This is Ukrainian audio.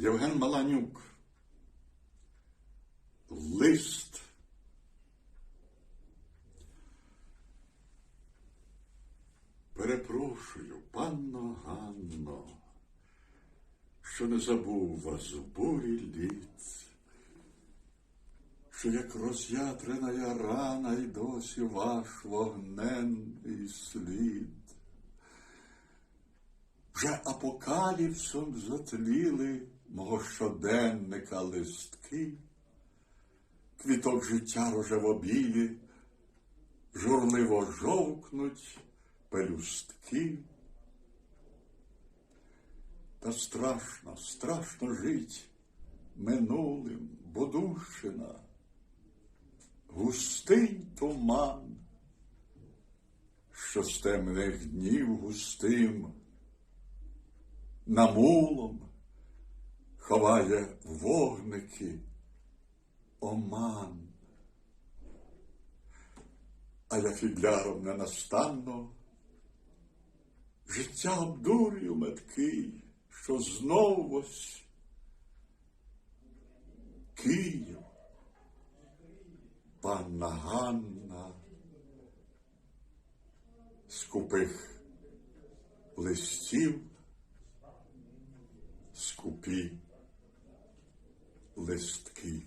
Євген Маланюк. Лист. Перепрошую, панно Ганно, що не забув вас у бурі літ, що як роз'ятрена я рана й досі ваш вогненний слід. Вже апокаліпсом затліли мого щоденника листки, квіток життя рожевобілі, журливо жовкнуть пелюстки. Та страшно, страшно жить минулим, Будущина, густий туман, що з темних днів густим намулом ховає вогники оман. А я фігляром ненастанно життя обдурюю меткий, що знов ось Київ, панна Ганна, скупих листів, скупі листки.